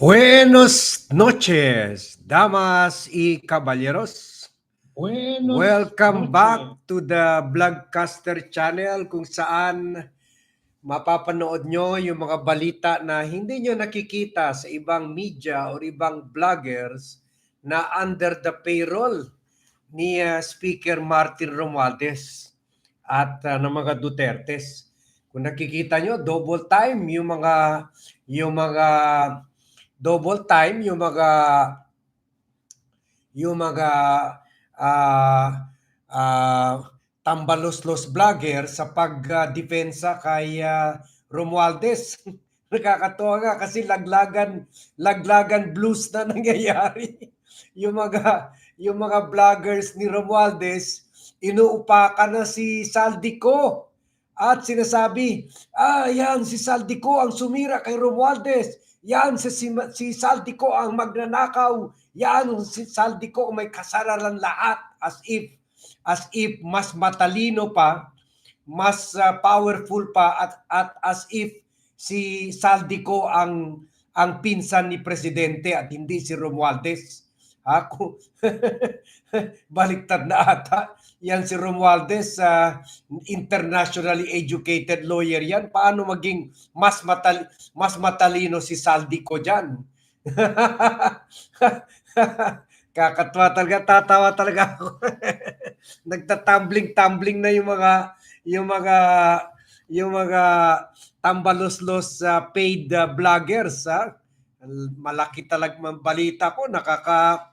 Buenos noches, damas y caballeros. Buenos Welcome noches. back to the Vlogcaster channel kung saan mapapanood nyo yung mga balita na hindi nyo nakikita sa ibang media o ibang vloggers na under the payroll ni uh, Speaker Martin Romualdez at uh, ng mga Dutertes. Kung nakikita nyo, double time yung mga yung mga double time yung mga yung mga ah ah, tambalos-los vlogger sa pagdepensa kay ah, Romualdez. Nakakatuwa nga kasi laglagan laglagan blues na nangyayari. yung mga yung mga vloggers ni Romualdez inuupakan na si Saldico at sinasabi, ah, yan si Saldico ang sumira kay Romualdez. Yan si, si, Saldico ang magnanakaw. Yan si Saldico may kasalanan lahat as if as if mas matalino pa, mas uh, powerful pa at at as if si Saldico ang ang pinsan ni presidente at hindi si Romualdez. Ako baliktad na ata. Yan si Romualdez, uh, internationally educated lawyer yan. Paano maging mas matali mas matalino si Saldico diyan? Kakatwa talaga, tatawa talaga ako. Nagtatumbling-tumbling na yung mga yung mga yung mga tambalos-los uh, paid uh, vloggers ha. Malaki talaga ang balita ko, nakaka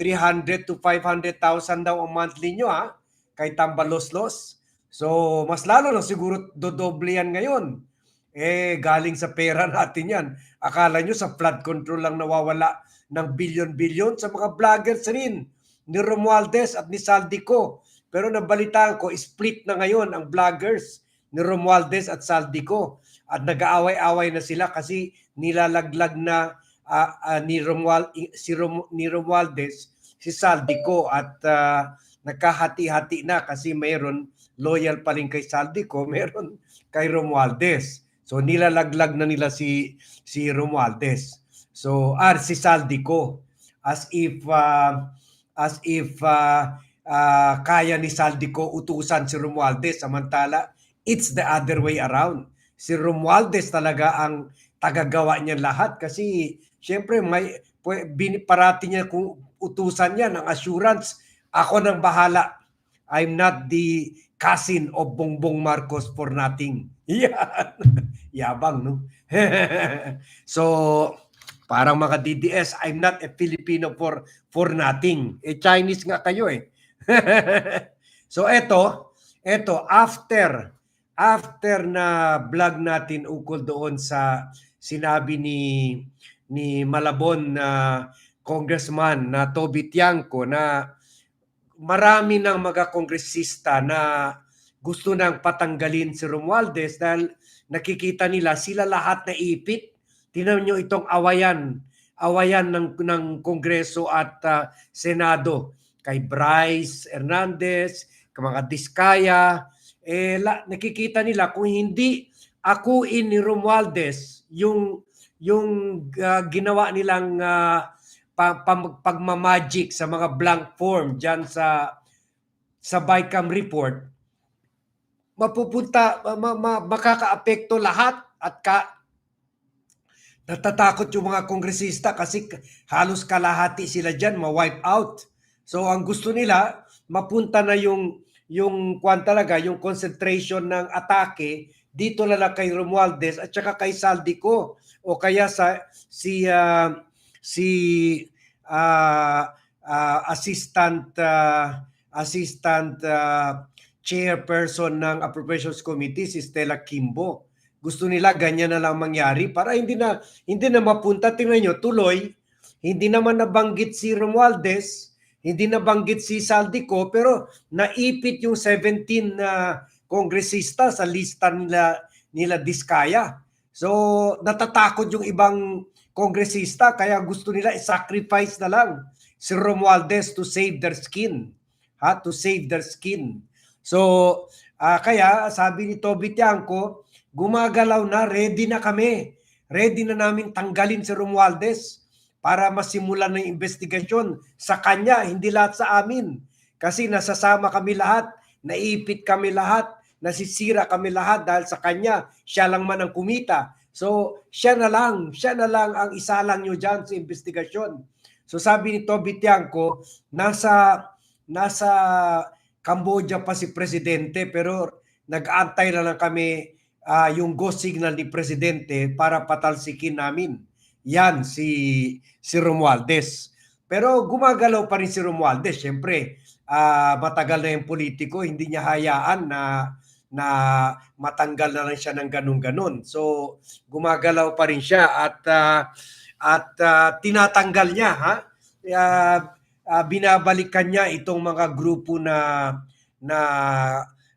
300 to 500,000 daw ang monthly nyo ha, kay tambalos-los. So, mas lalo na siguro dodoble yan ngayon. Eh, galing sa pera natin yan. Akala nyo sa flood control lang nawawala ng bilyon-bilyon sa mga vloggers rin ni Romualdez at ni Saldico. Pero nabalitaan ko, split na ngayon ang vloggers ni Romualdez at Saldico. At nag-aaway-away na sila kasi nilalaglag na uh, uh, ni Romual si Rom, ni Romualdez si Saldico at uh, nagkahati-hati na kasi mayroon loyal pa rin kay Saldico, mayroon kay Romualdez. So nilalaglag na nila si si Romualdez. So ar si Saldico as if uh, as if uh, uh, kaya ni Saldico utusan si Romualdez samantala it's the other way around. Si Romualdez talaga ang tagagawa niya lahat kasi syempre may parati niya kung utusan niya ng assurance ako nang bahala. I'm not the cousin of Bongbong Marcos for nothing. Yan. Yabang, no? so, parang mga DDS, I'm not a Filipino for for nothing. Eh, Chinese nga kayo eh. so, eto, eto, after, after na vlog natin ukol doon sa sinabi ni ni Malabon na congressman na Toby Tiangco na marami ng mga kongresista na gusto nang patanggalin si Romualdez dahil nakikita nila sila lahat na ipit. Tingnan nyo itong awayan, awayan ng, ng Kongreso at uh, Senado kay Bryce Hernandez, kay mga Diskaya, eh, la, nakikita nila kung hindi akuin ni Romualdez yung yung uh, ginawa nilang uh, pa, pa, pagmamagic sa mga blank form diyan sa sa BICAM report mapupunta ma, ma, makakaapekto lahat at ka natatakot yung mga kongresista kasi halos kalahati sila diyan ma-wipe out. So ang gusto nila mapunta na yung yung kwan talaga yung concentration ng atake dito na lang kay Romualdez at saka kay Saldico o kaya sa si uh, si uh, uh, assistant uh, assistant uh, chairperson ng Appropriations Committee si Stella Kimbo. Gusto nila ganyan na lang mangyari para hindi na hindi na mapunta tingnan niyo tuloy hindi naman nabanggit si Romualdez, hindi nabanggit si Saldico pero naipit yung 17 na uh, kongresista sa lista nila nila Diskaya. So natatakot yung ibang kongresista kaya gusto nila i-sacrifice na lang si Romualdez to save their skin. Ha? To save their skin. So uh, kaya sabi ni Toby Tiangco, gumagalaw na, ready na kami. ready na namin tanggalin si Romualdez para masimulan ng investigasyon sa kanya, hindi lahat sa amin. Kasi nasasama kami lahat, naipit kami lahat, nasisira kami lahat dahil sa kanya, siya lang man ang kumita. So, siya na lang, siya na lang ang isalang nyo dyan sa investigasyon. So sabi ni Toby Tiangco, nasa nasa Cambodia pa si presidente pero nag-aantay na lang kami ah, yung go signal ni presidente para patalsikin namin. Yan si si Romualdez. Pero gumagalaw pa rin si Romualdez. Siyempre, ah, matagal na yung politiko, hindi niya hayaan na na matanggal na lang siya ng ganun-ganun. So, gumagalaw pa rin siya at ah, at ah, tinatanggal niya ha? Ah, ah, binabalikan niya itong mga grupo na na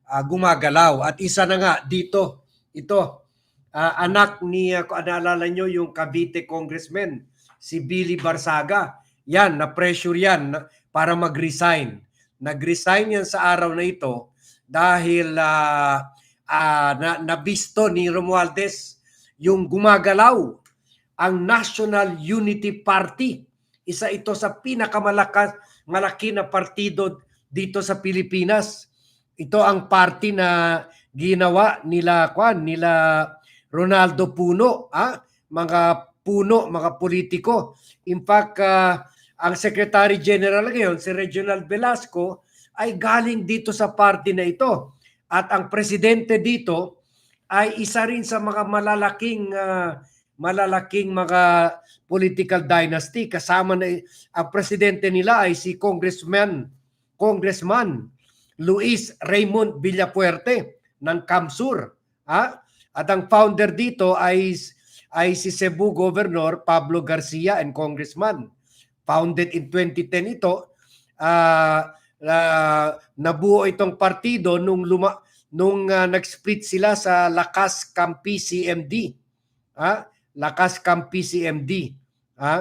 ah, gumagalaw. At isa na nga dito ito ah, anak ni uh, kung naalala nyo yung Cavite congressman si Billy Barsaga. Yan na pressure yan na- para mag-resign. Nag-resign yan sa araw na ito dahil ah, ah, na, nabisto ni Romualdez yung gumagalaw ang National Unity Party. Isa ito sa pinakamalakas malaki na partido dito sa Pilipinas. Ito ang party na ginawa nila kwan nila Ronaldo Puno, ah, mga puno, mga politiko. In fact, ah, ang Secretary General ngayon, si Reginald Velasco, ay galing dito sa party na ito. At ang presidente dito ay isa rin sa mga malalaking ah, malalaking mga political dynasty kasama na ang presidente nila ay si Congressman Congressman Luis Raymond Villapuerte ng Kamsur ha? at ang founder dito ay ay si Cebu Governor Pablo Garcia and Congressman founded in 2010 ito ah ah, nabuo itong partido nung luma nung ah, nag-split sila sa Lakas Campi CMD ha? Lakas Campi CMD. Ha?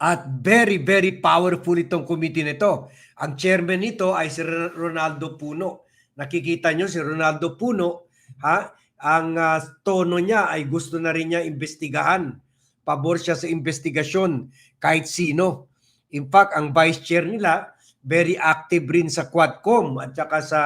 At very, very powerful itong committee nito. Ang chairman nito ay si Ronaldo Puno. Nakikita nyo si Ronaldo Puno, ha? ang ah, tono niya ay gusto na rin niya imbestigahan. Pabor siya sa investigasyon kahit sino. In fact, ang vice chair nila, very active rin sa Quadcom at saka sa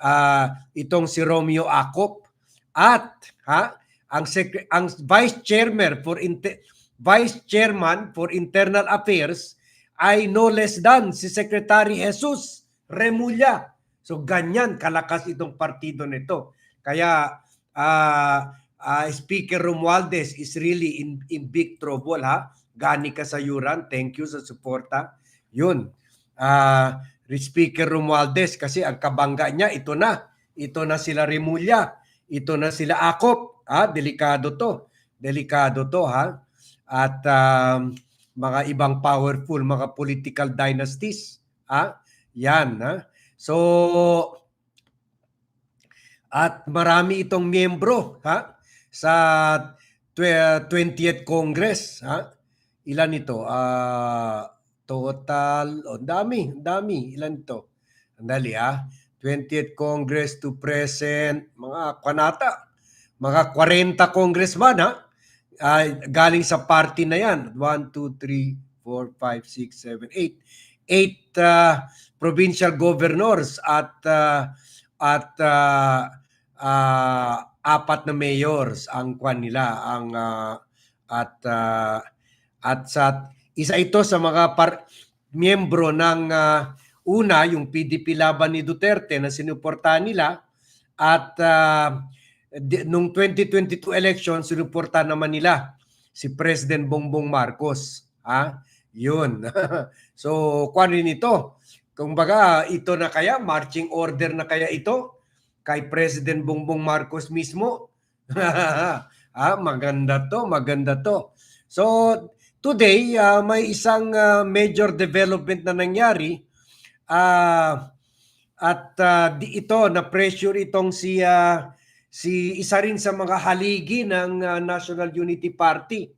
ah, itong si Romeo Acop. At ha, ang sec- ang vice chairman for inte- vice chairman for internal affairs ay no less than si Secretary Jesus Remulla. So ganyan kalakas itong partido nito. Kaya ah ah, Speaker Romualdez is really in, in big trouble ha. Gani ka sa yuran. Thank you sa suporta. Yun. Ah, Speaker Romualdez kasi ang kabangga niya ito na. Ito na sila Remulla. Ito na sila Akop. Ha? Delikado to. Delikado to ha. At um, mga ibang powerful, mga political dynasties. Ha? Yan. Ha? So, at marami itong miyembro ha? sa twe- 20th Congress. Ha? Ilan ito? Ah, total, oh, dami, dami. Ilan ito? Andali ha. 20th Congress to present, mga kanata, mga 40 congressman ha. Ah, galing sa party na yan. 1, 2, 3, 4, 5, 6, 7, 8. 8 uh, provincial governors at uh, at uh, uh, apat na mayors ang kwan nila ang uh, at uh, at sa isa ito sa mga par, miyembro ng uh, una yung PDP laban ni Duterte na sinuportahan nila at uh, di- nung 2022 election sinuportahan naman nila si President Bongbong Marcos ha? Yun. So kwan rin ito. Kung baga ito na kaya marching order na kaya ito kay President Bongbong Marcos mismo. Ah maganda to maganda to. So today ah, may isang ah, major development na nangyari ah at ah, di ito na pressure itong si ah, si isa rin sa mga haligi ng ah, National Unity Party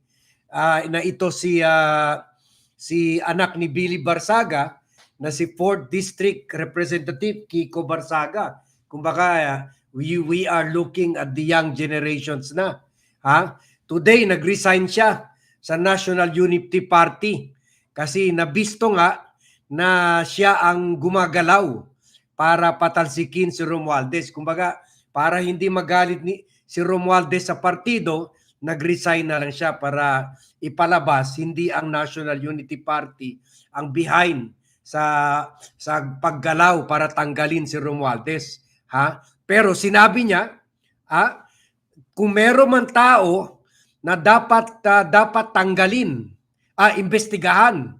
ah, na ito si ah, si anak ni Billy Barsaga na si 4th District Representative Kiko Barsaga. Kumbaga, ah, we, we are looking at the young generations na. Ha? Today, nag-resign siya sa National Unity Party kasi nabisto nga na siya ang gumagalaw para patalsikin si Romualdez. Kumbaga, para hindi magalit ni si Romualdez sa partido, nag-resign na lang siya para ipalabas hindi ang National Unity Party ang behind sa sa paggalaw para tanggalin si Romualdez, ha? Pero sinabi niya, ha, kung meron man tao na dapat ah, dapat tanggalin, ah, imbestigahan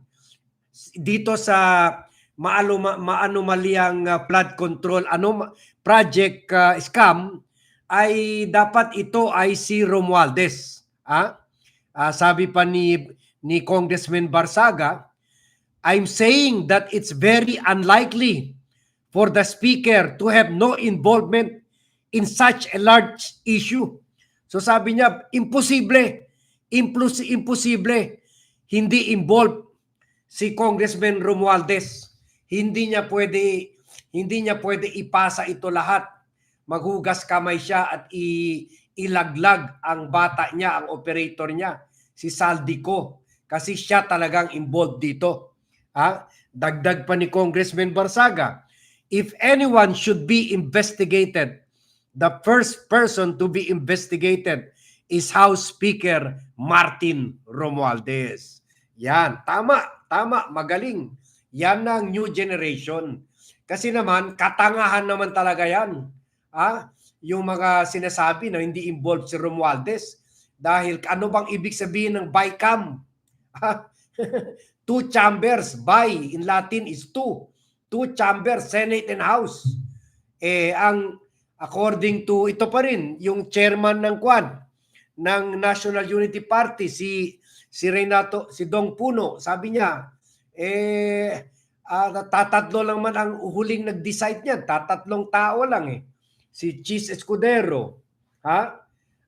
dito sa maaluma, maanumalyang ah, flood control ano project ah, scam ay dapat ito ay si Romualdez. Ah? Ah, sabi pa ni ni Congressman Barsaga, I'm saying that it's very unlikely for the speaker to have no involvement in such a large issue. So sabi niya, imposible, implos- imposible, hindi involved si Congressman Romualdez. Hindi niya pwede hindi niya pwede ipasa ito lahat. Maghugas kamay siya at i, ilaglag ang bata niya, ang operator niya, si Saldico. Kasi siya talagang involved dito. Ha? Dagdag pa ni Congressman Barsaga, if anyone should be investigated, the first person to be investigated is House Speaker Martin Romualdez. Yan, tama, tama, magaling. Yan ang new generation. Kasi naman, katangahan naman talaga yan. Ah, yung mga sinasabi na hindi involved si Romualdez. Dahil ano bang ibig sabihin ng BICAM? Two chambers, by in Latin is two. Two chambers, Senate and House. Eh, ang according to ito pa rin, yung chairman ng Quad ng National Unity Party, si si Renato, si Dong Puno, sabi niya, eh, ah, tatatlo lang man ang huling nag-decide niyan, tatatlong tao lang eh. Si Chis Escudero, ha?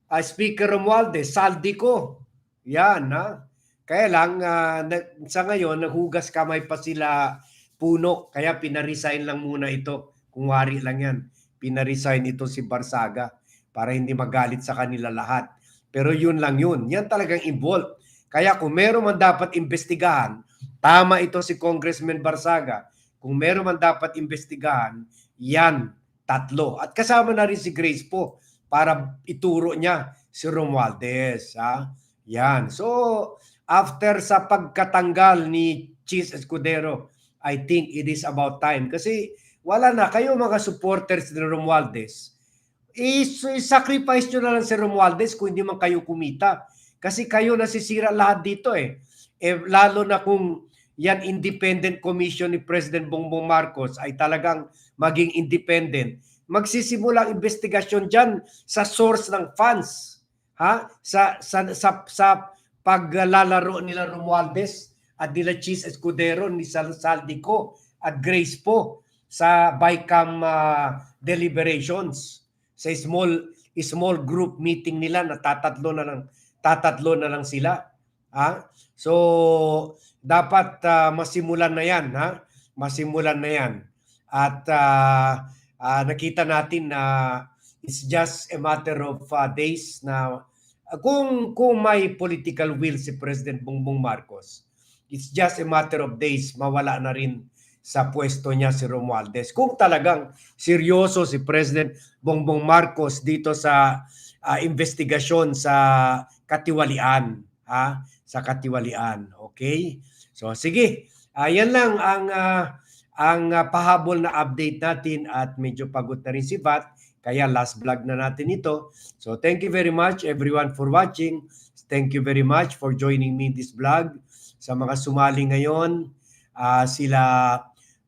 Ah, Speaker Romualdez, Saldico, yan ha. Kaya lang, na- sa ngayon, naghugas kamay pa sila puno, kaya pinaresign lang muna ito. Kung wari lang yan, pinaresign ito si Barsaga para hindi magalit sa kanila lahat. Pero yun lang yun. Yan talagang involved. Kaya kung meron man dapat imbestigahan, tama ito si Congressman Barsaga. Kung meron man dapat imbestigahan, yan, tatlo. At kasama na rin si Grace po para ituro niya si Romualdez. Ha? Yan. So, after sa pagkatanggal ni Cheese Escudero, I think it is about time. Kasi wala na, kayo mga supporters ni Romualdez, i-sacrifice nyo na lang si Romualdez kung hindi man kayo kumita. Kasi kayo nasisira lahat dito eh. eh lalo na kung yan independent commission ni President Bongbong Marcos ay talagang maging independent. Magsisimula ang investigasyon dyan sa source ng funds. Ha? Sa, sa, sa, sa paglalaro nila Romualdez at nila Cheese Escudero, ni Sal Saldico at Grace po sa BICAM uh, deliberations. Sa small small group meeting nila na tatatlo na lang tatatlo na lang sila ha? So dapat uh, masimulan na yan ha? Masimulan na yan. At uh, uh, nakita natin na it's just a matter of uh, days na kung kung may political will si President Bongbong Marcos it's just a matter of days mawala na rin sa pwesto niya si Romualdez. Kung talagang seryoso si President Bongbong Marcos dito sa uh, investigasyon sa katiwalian, ha? Sa katiwalian, okay? So sige, uh, yan lang ang uh, ang uh, pahabol na update natin at medyo pagod na rin si Vat, kaya last vlog na natin ito. So thank you very much everyone for watching. Thank you very much for joining me this vlog. Sa mga sumali ngayon, uh, sila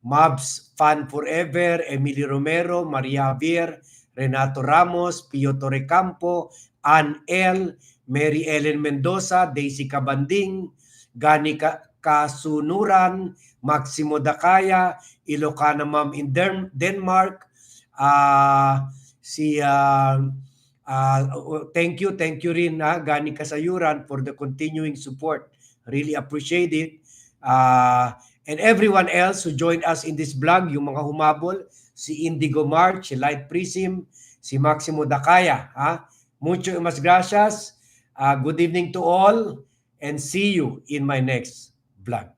Mabs Fan Forever, Emily Romero, Maria Javier, Renato Ramos, Pio Torrecampo, Ann L, Mary Ellen Mendoza, Daisy Cabanding, Gani Kasunuran, Maximo Dakaya, Ilocana Ma'am in Denmark, uh, si uh, uh, thank you, thank you rin ha, Gani Kasayuran for the continuing support. Really appreciate it. Uh, and everyone else who joined us in this vlog, yung mga humabol, si Indigo March, si Light Prism, si Maximo Dakaya. Ha? Mucho mas gracias. Ah, good evening to all and see you in my next vlog.